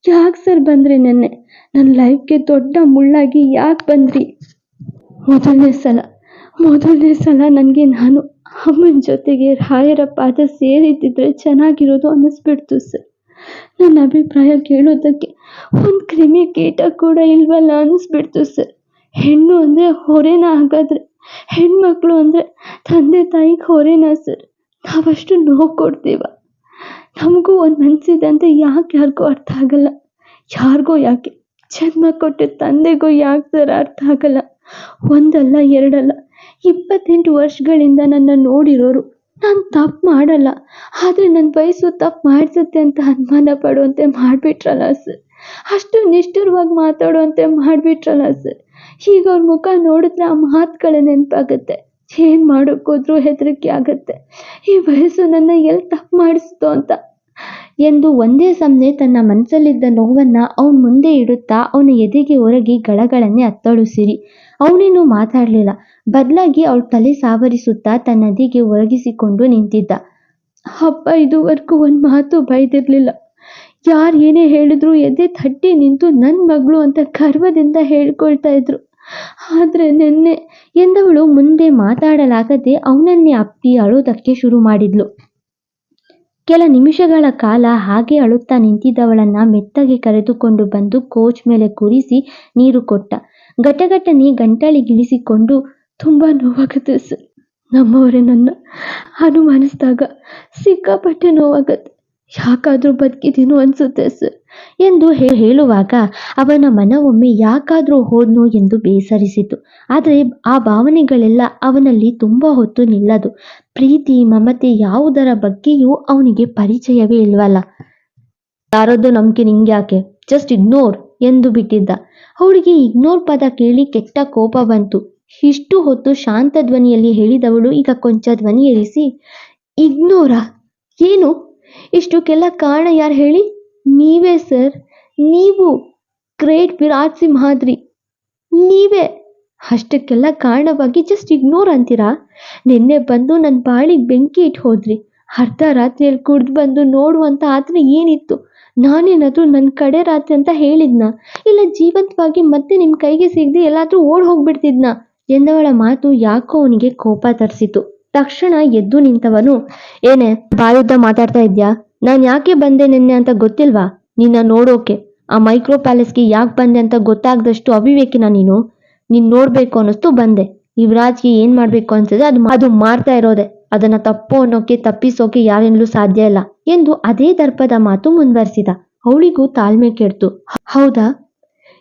ಯಾಕೆ ಸರ್ ಬಂದ್ರಿ ನೆನ್ನೆ? ನನ್ನ ಲೈಫ್ಗೆ ದೊಡ್ಡ ಮುಳ್ಳಾಗಿ ಯಾಕೆ ಬಂದ್ರಿ? ಮೊದಲನೇ ಸಲ ಮೊದಲನೇ ಸಲ ನನಗೆ ನಾನು ಅಮ್ಮನ ಜೊತೆಗೆ ರಾಯರ ಪಾದ ಸೇರಿದ್ದಿದ್ರೆ ಚೆನ್ನಾಗಿರೋದು ಅನ್ನಿಸ್ಬಿಡ್ತು ಸರ್. ನನ್ನ ಅಭಿಪ್ರಾಯ ಕೇಳೋದಕ್ಕೆ ಒಂದು ಕ್ರಿಮಿ ಕೀಟ ಕೂಡ ಇಲ್ವಲ್ಲ ಅನ್ನಿಸ್ಬಿಡ್ತು ಸರ್. ಹೆಣ್ಣು ಅಂದರೆ ಹೊರೆನ ಹಾಗಾದ್ರೆ ಹೆಣ್ಮಕ್ಳು ಅಂದರೆ ತಂದೆ ತಾಯಿಗೆ ಹೊರೆನಾ ಸರ್. ನಾವಷ್ಟು ನೋವು ಕೊಡ್ತೀವ. ನಮಗೂ ಒಂದು ಮನಸ್ಸಿದೆ ಅಂತ ಯಾಕೆ ಯಾರಿಗೂ ಅರ್ಥ ಆಗಲ್ಲ. ಯಾರಿಗೋ ಯಾಕೆ. ಜನ್ಮ ಕೊಟ್ಟ ತಂದೆಗೂ ಯಾಕೆ ಸರ್ ಅರ್ಥ ಆಗಲ್ಲ. ಒಂದಲ್ಲ, ಎರಡಲ್ಲ. ಇಪ್ಪತ್ತೆಂಟು ವರ್ಷಗಳಿಂದ ನನ್ನ ನೋಡಿರೋರು ನಾನು ತಪ್ಪು ಮಾಡಲ್ಲ. ಆದರೆ ನನ್ನ ವಯಸ್ಸು ತಪ್ಪು ಮಾಡಿಸುತ್ತೆ ಅಂತ ಅನುಮಾನ ಪಡುವಂತೆ ಮಾಡಿಬಿಟ್ರಲ್ಲ ಸರ್. ಅಷ್ಟು ನಿಷ್ಠುರವಾಗಿ ಮಾತಾಡುವಂತೆ ಮಾಡಿಬಿಟ್ರಲ್ಲ ಸರ್. ಈಗ ಅವ್ರ ಮುಖ ನೋಡಿದ್ರೆ ಆ ಮಾತುಗಳ ನೆನಪಾಗುತ್ತೆ. ಏನು ಮಾಡೋಕ್ಕೋದ್ರೂ ಹೆದರಿಕೆ ಆಗುತ್ತೆ. ಈ ವಯಸ್ಸು ನನ್ನ ಎಲ್ಲಿ ತಪ್ಪು ಮಾಡಿಸ್ತು ಅಂತ. ಎಂದು ಒಂದೇ ಸಮನೆ ತನ್ನ ಮನಸ್ಸಲ್ಲಿದ್ದ ನೋವನ್ನ ಅವನ ಮುಂದೆ ಇಡುತ್ತಾ ಅವನ ಎದೆಗೆ ಒರಗಿ ಗಳಗಳನ್ನೇ ಅತ್ತಳಿಸಿರಿ. ಅವನೇನು ಮಾತಾಡಲಿಲ್ಲ. ಬದಲಾಗಿ ಅವಳ ತಲೆ ಸಾವರಿಸುತ್ತಾ ತನ್ನ ಎದೆಗೆ ಒರಗಿಸಿಕೊಂಡು ನಿಂತಿದ್ದ. ಅಪ್ಪ, ಇದುವರೆಗೂ ಒಂದು ಮಾತು ಬೈದಿರ್ಲಿಲ್ಲ. ಯಾರು ಏನೇ ಹೇಳಿದ್ರು ಎದೆ ತಟ್ಟಿ ನಿಂತು ನನ್ನ ಮಗಳು ಅಂತ ಗರ್ವದಿಂದ ಹೇಳ್ಕೊಳ್ತಾ ಇದ್ರು. ಆದರೆ ನೆನ್ನೆ ಎಂದವಳು ಮುಂದೆ ಮಾತಾಡಲಾಗದೆ ಅವನನ್ನೇ ಅಪ್ಪಿ ಅಳೋದಕ್ಕೆ ಶುರು ಮಾಡಿದ್ಲು. ಕೆಲ ನಿಮಿಷಗಳ ಕಾಲ ಹಾಗೆ ಅಳುತ್ತಾ ನಿಂತಿದ್ದವಳನ್ನ ಮೆತ್ತಗೆ ಕರೆದುಕೊಂಡು ಬಂದು ಕೋಚ್ ಮೇಲೆ ಕುರಿಸಿ ನೀರು ಕೊಟ್ಟ. ಘಟಘಟನೆ ಗಂಟಲಿಗಿಳಿಸಿಕೊಂಡು ತುಂಬಾ ನೋವಾಗುತ್ತೆ ಸರ್. ನಮ್ಮವರೇ ನನ್ನ ಅನುಮಾನಿಸಿದಾಗ ಸಿಕ್ಕಾಪಟ್ಟೆ ನೋವಾಗತ್ತೆ. ಯಾಕಾದ್ರೂ ಬದುಕಿದೀನೋ ಅನ್ಸುತ್ತೆ ಸರ್. ಎಂದು ಹೇಳುವಾಗ ಅವನ ಮನವೊಮ್ಮೆ ಯಾಕಾದ್ರೂ ಹೋದ್ನೋ ಎಂದು ಬೇಸರಿಸಿತು. ಆದರೆ ಆ ಭಾವನೆಗಳೆಲ್ಲ ಅವನಲ್ಲಿ ತುಂಬ ಹೊತ್ತು ನಿಲ್ಲದು. ಪ್ರೀತಿ, ಮಮತೆ ಯಾವುದರ ಬಗ್ಗೆಯೂ ಅವನಿಗೆ ಪರಿಚಯವೇ ಇಲ್ವಲ್ಲ. ಯಾರದ್ದು ನಂಬಿಕೆ ನಿಂಗ್ಯಾಕೆ? ಜಸ್ಟ್ ಇಗ್ನೋರ್ ಎಂದು ಬಿಟ್ಟಿದ್ದ. ಅವಳಿಗೆ ಇಗ್ನೋರ್ ಪದ ಕೇಳಿ ಕೆಟ್ಟ ಕೋಪ ಬಂತು. ಇಷ್ಟು ಹೊತ್ತು ಶಾಂತ ಧ್ವನಿಯಲ್ಲಿ ಹೇಳಿದವಳು ಈಗ ಕೊಂಚ ಧ್ವನಿ ಏರಿಸಿ ಇಗ್ನೋರಾ? ಏನು? ಇಷ್ಟಕ್ಕೆಲ್ಲ ಕಾರಣ ಯಾರು ಹೇಳಿ? ನೀವೇ ಸರ್. ನೀವು ಗ್ರೇಟ್ ವಿರಾಟ್ ಸಿಂಹಾದ್ರಿ ನೀವೇ. ಅಷ್ಟಕ್ಕೆಲ್ಲ ಕಾರಣವಾಗಿ ಜಸ್ಟ್ ಇಗ್ನೋರ್ ಅಂತೀರಾ? ನಿನ್ನೆ ಬಂದು ನನ್ನ ಬಾಳಿಗೆ ಬೆಂಕಿ ಇಟ್ಟು ಹೋದ್ರಿ. ಅರ್ಧ ರಾತ್ರಿಯಲ್ಲಿ ಕುಡ್ದು ಬಂದು ನೋಡುವಂತ ಆತನ ಏನಿತ್ತು? ನಾನೇನಾದ್ರೂ ನನ್ನ ಕಡೆ ರಾತ್ರಿ ಅಂತ ಹೇಳಿದ್ನ? ಇಲ್ಲ ಜೀವಂತವಾಗಿ ಮತ್ತೆ ನಿಮ್ಮ ಕೈಗೆ ಸಿಗದೆ ಎಲ್ಲಾದ್ರೂ ಓಡ್ ಹೋಗ್ಬಿಡ್ತಿದ್ನ? ಎಂದವಳ ಮಾತು ಯಾಕೋ ಅವನಿಗೆ ಕೋಪ ತರಿಸಿತು. ತಕ್ಷಣ ಎದ್ದು ನಿಂತವನು, ಏನೇ, ಬಾಯುದ್ದ ಮಾತಾಡ್ತಾ ಇದ್ಯಾ? ನಾನು ಯಾಕೆ ಬಂದೆ ನಿನ್ನೆ ಅಂತ ಗೊತ್ತಿಲ್ವಾ? ನಿನ್ನ ನೋಡೋಕೆ. ಆ ಮೈಕ್ರೋ ಪ್ಯಾಲೇಸ್ಗೆ ಯಾಕೆ ಬಂದೆ ಅಂತ ಗೊತ್ತಾಗದಷ್ಟು ಅವಿವೇಕಿನ ನೀನು. ನೀನ್ ನೋಡ್ಬೇಕು ಅನ್ನಿಸ್ತು ಬಂದೆ. ಯುವರಾಜ್ಗೆ ಏನ್ ಮಾಡ್ಬೇಕು ಅನ್ಸಿದೆ ಅದು ಅದು ಮಾಡ್ತಾ ಇರೋದೆ. ಅದನ್ನ ತಪ್ಪು ಅನ್ನೋಕೆ, ತಪ್ಪಿಸೋಕೆ ಯಾರಿಂದಲೂ ಸಾಧ್ಯ ಇಲ್ಲ ಎಂದು ಅದೇ ದರ್ಪದ ಮಾತು ಮುಂದುವರಿಸಿದ. ಅವಳಿಗೂ ತಾಳ್ಮೆ ಕೆಡ್ತು. ಹೌದಾ?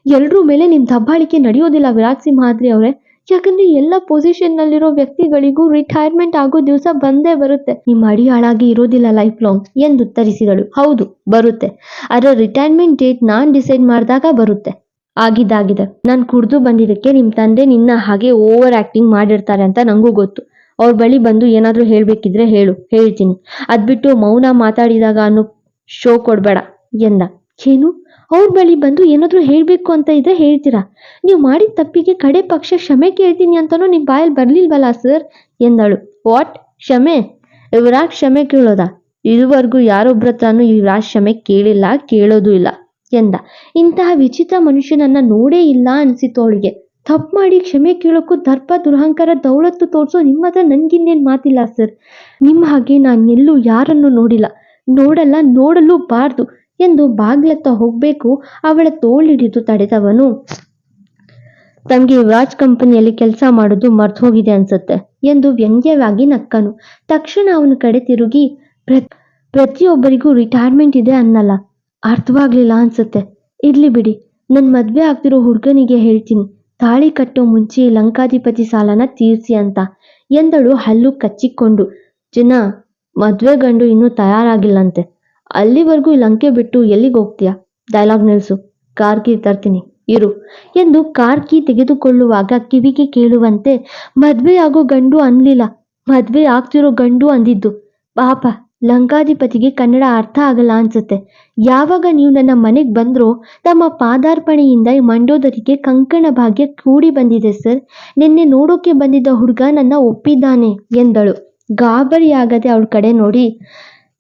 ಎಲ್ರೂ ಮೇಲೆ ನಿಮ್ ದಬ್ಬಾಳಿಕೆ ನಡೆಯೋದಿಲ್ಲ ವಿರಾಟ್ ಸಿಂಹಾದ್ರಿ ಅವರೇ. ಯಾಕಂದ್ರೆ ಎಲ್ಲ ಪೊಸಿಷನ್ ನಲ್ಲಿರೋ ವ್ಯಕ್ತಿಗಳಿಗೂ ರಿಟೈರ್ಮೆಂಟ್ ಆಗೋ ದಿವಸ ಬಂದೇ ಬರುತ್ತೆ. ನಿಮ್ಮ ಅಡಿ ಹಾಳಾಗಿ ಇರೋದಿಲ್ಲ ಲೈಫ್ ಲಾಂಗ್ ಎಂದು ಉತ್ತರಿಸಿದಳು. ಹೌದು, ಬರುತ್ತೆ. ಅದರ ರಿಟೈರ್ಮೆಂಟ್ ಡೇಟ್ ನಾನ್ ಡಿಸೈಡ್ ಮಾಡಿದಾಗ ಬರುತ್ತೆ. ಆಗಿದ್ದಾಗಿದೆ. ನಾನು ಕುಡ್ದು ಬಂದಿದ್ದಕ್ಕೆ ನಿಮ್ಮ ತಂದೆ ನಿನ್ನ ಹಾಗೆ ಓವರ್ ಆಕ್ಟಿಂಗ್ ಮಾಡಿರ್ತಾರೆ ಅಂತ ನಂಗೂ ಗೊತ್ತು. ಅವ್ರ ಬಳಿ ಬಂದು ಏನಾದರೂ ಹೇಳ್ಬೇಕಿದ್ರೆ ಹೇಳು, ಹೇಳ್ತೀನಿ. ಅದ್ಬಿಟ್ಟು ಮೌನ ಮಾತಾಡಿದಾಗ ಅನ್ನೋ ಶೋ ಕೊಡಬೇಡ ಎಂದ. ಏನು? ಅವ್ರ ಬಳಿ ಬಂದು ಏನಾದರೂ ಹೇಳಬೇಕು ಅಂತ ಇದ್ರೆ ಹೇಳ್ತೀರಾ? ನೀವು ಮಾಡಿದ ತಪ್ಪಿಗೆ ಕಡೆ ಪಕ್ಷ ಕ್ಷಮೆ ಕೇಳ್ತೀನಿ ಅಂತಾನೂ ನಿಮ್ಮ ಬಾಯಲ್ಲಿ ಬರ್ಲಿಲ್ವಲ್ಲ ಸರ್? ಎಂದಳು. ವಾಟ್? ಕ್ಷಮೆ? ಇವರಾಗ ಕ್ಷಮೆ ಕೇಳೋದಾ? ಇದುವರೆಗೂ ಯಾರೊಬ್ಬರ ಹತ್ರನೂ ಇವರ ಕ್ಷಮೆ ಕೇಳಿಲ್ಲ, ಕೇಳೋದು ಇಲ್ಲ, ಎಂದ. ಇಂತಹ ವಿಚಿತ್ರ ಮನುಷ್ಯನನ್ನ ನೋಡೇ ಇಲ್ಲ ಅನಿಸಿತು ಅವಳಿಗೆ. ತಪ್ಪು ಮಾಡಿ ಕ್ಷಮೆ ಕೇಳೋಕ್ಕೂ ದರ್ಪ, ದುರಹಂಕಾರ, ದೌಲತ್ತು ತೋರಿಸೋ ನಿಮ್ಮ ಹತ್ರ ನನ್ಗಿನ್ನೇನ್ ಮಾತಿಲ್ಲ ಸರ್? ನಿಮ್ಮ ಹಾಗೆ ನಾನು ಎಲ್ಲೂ ಯಾರನ್ನು ನೋಡಿಲ್ಲ. ನೋಡಲ್ಲ, ನೋಡಲು ಬಾರ್ದು. ಎಂದು ಬಾಗ್ಲತ್ತ ಹೋಗ್ಬೇಕು, ಅವಳ ತೋಳಿಡಿದು ತಡೆದವನು. ತಮಗೆ ಯುವರಾಜ್ ಕಂಪನಿಯಲ್ಲಿ ಕೆಲಸ ಮಾಡೋದು ಮರ್ತು ಹೋಗಿದೆ ಅನ್ಸುತ್ತೆ ಎಂದು ವ್ಯಂಗ್ಯವಾಗಿ ನಕ್ಕನು. ತಕ್ಷಣ ಅವನ ಕಡೆ ತಿರುಗಿ ಪ್ರತಿಯೊಬ್ಬರಿಗೂ ರಿಟೈರ್ಮೆಂಟ್ ಇದೆ ಅನ್ನಲ್ಲ, ಅರ್ಥವಾಗ್ಲಿಲ್ಲ ಅನ್ಸುತ್ತೆ. ಇರ್ಲಿ ಬಿಡಿ, ನನ್ ಮದ್ವೆ ಆಗ್ತಿರೋ ಹುಡುಗನಿಗೆ ಹೇಳ್ತೀನಿ. ತಾಳಿ ಕಟ್ಟೋ ಮುಂಚೆ ಲಂಕಾಧಿಪತಿ ಸಾಲನ ತೀರ್ಸಿ ಅಂತ ಎಂದಳು ಹಲ್ಲು ಕಚ್ಚಿಕೊಂಡು. ಜನ, ಮದ್ವೆ ಗಂಡು ಇನ್ನೂ ತಯಾರಾಗಿಲ್ಲಂತೆ. ಅಲ್ಲಿವರೆಗೂ ಲಂಕೆ ಬಿಟ್ಟು ಎಲ್ಲಿಗೆ ಹೋಗ್ತೀಯಾ? ಡೈಲಾಗ್ ನಿಲ್ಸು. ಕಾರ್ ಕೀ ತರ್ತೀನಿ. ಇರು. ಎಂದು ಕಾರ್ ಕೀ ತೆಗೆದುಕೊಳ್ಳುವಾಗ ಕಿವಿಗೆ ಕೇಳುವಂತೆ ಮದ್ವೆ ಆಗೋ ಗಂಡು ಅನ್ಲಿಲ್ಲ. ಮದ್ವೆ ಆಗ್ತಿರೋ ಗಂಡು ಅಂದಿದ್ದು. ಪಾಪ, ಲಂಕಾಧಿಪತಿಗೆ ಕನ್ನಡ ಅರ್ಥ ಆಗಲ್ಲ ಅನ್ಸುತ್ತೆ. ಯಾವಾಗ ನೀವು ನನ್ನ ಮನೆಗೆ ಬಂದ್ರೋ ತಮ್ಮ ಪಾದಾರ್ಪಣೆಯಿಂದ ಮಂಡೋದರಿಗೆ ಕಂಕಣ ಭಾಗ್ಯ ಕೂಡಿ ಬಂದಿದೆ ಸರ್. ನಿನ್ನೆ ನೋಡೋಕೆ ಬಂದಿದ್ದ ಹುಡುಗ ನನ್ನ ಒಪ್ಪಿದ್ದಾನೆ ಎಂದಳು. ಗಾಬರಿಯಾಗದೆ ಅವಳ ಕಡೆ ನೋಡಿ.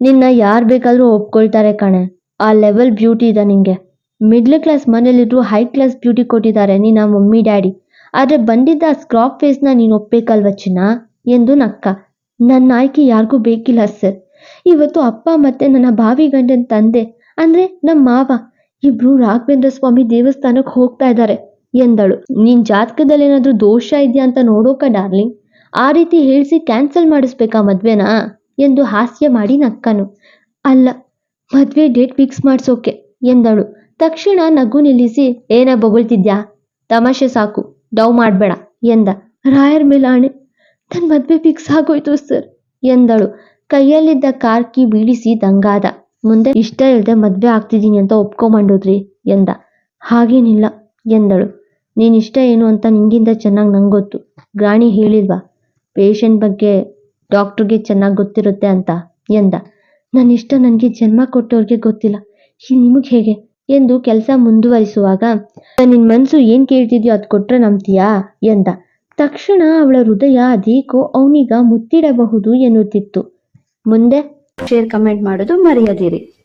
ನಿನ್ನ ಯಾರು ಬೇಕಾದರೂ ಒಪ್ಕೊಳ್ತಾರೆ ಕಣೆ. ಆ ಲೆವೆಲ್ ಬ್ಯೂಟಿ ಇದೆ ನಿನಗೆ ಮಿಡ್ಲ್ ಕ್ಲಾಸ್ ಮನೇಲಿದ್ರು ಹೈ ಕ್ಲಾಸ್ ಬ್ಯೂಟಿ ಕೊಟ್ಟಿದ್ದಾರೆ ನಿನ್ನ ಮಮ್ಮಿ, ಡ್ಯಾಡಿ. ಆದರೆ ಬಂದಿದ್ದ ಆ ಸ್ಕ್ರಾಪ್ ಫೇಸ್ನ ನೀನು ಒಪ್ಪಬೇಕಲ್ವ ಚಿನ್ನ? ಎಂದು ನಕ್ಕ. ನನ್ನ ಆಯ್ಕೆ ಯಾರಿಗೂ ಬೇಕಿಲ್ಲ ಸರ್ ಇವತ್ತು ಅಪ್ಪ ಮತ್ತೆ ನನ್ನ ಬಾವಿ ಗಂಡನ ತಂದೆ, ಅಂದ್ರೆ ನಮ್ಮ ಮಾವ. ಇಬ್ರು ರಾಘವೇಂದ್ರ ಸ್ವಾಮಿ ದೇವಸ್ಥಾನಕ್ಕೆ ಹೋಗ್ತಾ ಇದ್ದಾರೆ ಎಂದಳು. ನಿನ್ ಜಾತಕದಲ್ಲಿ ಏನಾದ್ರೂ ದೋಷ ಇದೆಯಾ ಅಂತ ನೋಡೋಕ, ಡಾರ್ಲಿಂಗ್? ಆ ರೀತಿ ಹೇಳಿಸಿ ಕ್ಯಾನ್ಸಲ್ ಮಾಡಿಸ್ಬೇಕಾ ಮದ್ವೆನಾ? ಎಂದು ಹಾಸ್ಯ ಮಾಡಿ ನಕ್ಕನು. ಅಲ್ಲ, ಮದ್ವೆ ಡೇಟ್ ಫಿಕ್ಸ್ ಮಾಡ್ಸೋಕೆ ಎಂದಳು. ತಕ್ಷಣ ನಗು ನಿಲ್ಲಿಸಿ, ಏನ ಬೊಗಳ್ತಿದ್ಯಾ? ತಮಾಷೆ ಸಾಕು, ಡೌ ಮಾಡಬೇಡ ಎಂದ. ರಾಯರ್ ಮೇಲೆ ಆಣೆ ನನ್ನ ಮದ್ವೆ ಫಿಕ್ಸ್ ಆಗೋಯ್ತು ಸರ್ ಎಂದಳು. ಕೈಯಲ್ಲಿದ್ದ ಕಾರ್ ಕಿ ಬೀಳಿಸಿ ದಂಗಾದ. ಮುಂದೆ ಇಷ್ಟ ಇಲ್ಲದೆ ಮದ್ವೆ ಆಗ್ತಿದ್ದೀನಿ ಅಂತ ಒಪ್ಕೊಂಬಂಡುದ್ರಿ ಎಂದ. ಹಾಗೇನಿಲ್ಲ ಎಂದಳು. ನೀನಿಷ್ಟ ಏನು ಅಂತ ನಿಂಗಿಂದ ಚೆನ್ನಾಗಿ ನಂಗೊತ್ತು. ಗೊತ್ತು ಗ್ರಾಣಿ ಹೇಳಿಲ್ವಾ? ಪೇಷಂಟ್ ಬಗ್ಗೆ ಡಾಕ್ಟ್ರಿಗೆ ಚೆನ್ನಾಗಿ ಗೊತ್ತಿರುತ್ತೆ ಅಂತ ಎಂದ. ನನ್ನಿಷ್ಟ ನನಗೆ ಜನ್ಮ ಕೊಟ್ಟವ್ರಿಗೆ ಗೊತ್ತಿಲ್ಲ. ಈ ನಿಮಗೆ ಹೇಗೆ? ಎಂದು ಕೆಲಸ ಮುಂದುವರಿಸುವಾಗ ನಿನ್ನ ಮನಸ್ಸು ಏನು ಕೇಳ್ತಿದ್ಯೋ ಅದು ಕೊಟ್ಟರೆ ನಂಬ್ತೀಯಾ? ಎಂದ. ತಕ್ಷಣ ಅವಳ ಹೃದಯ ಅದೇಕೋ ಅವನೀಗ ಮುತ್ತಿಡಬಹುದು ಎನ್ನುತ್ತಿತ್ತು. ಮುಂದೆ ಶೇರ್ ಕಮೆಂಟ್ ಮಾಡೋದು ಮರೆಯದಿರಿ.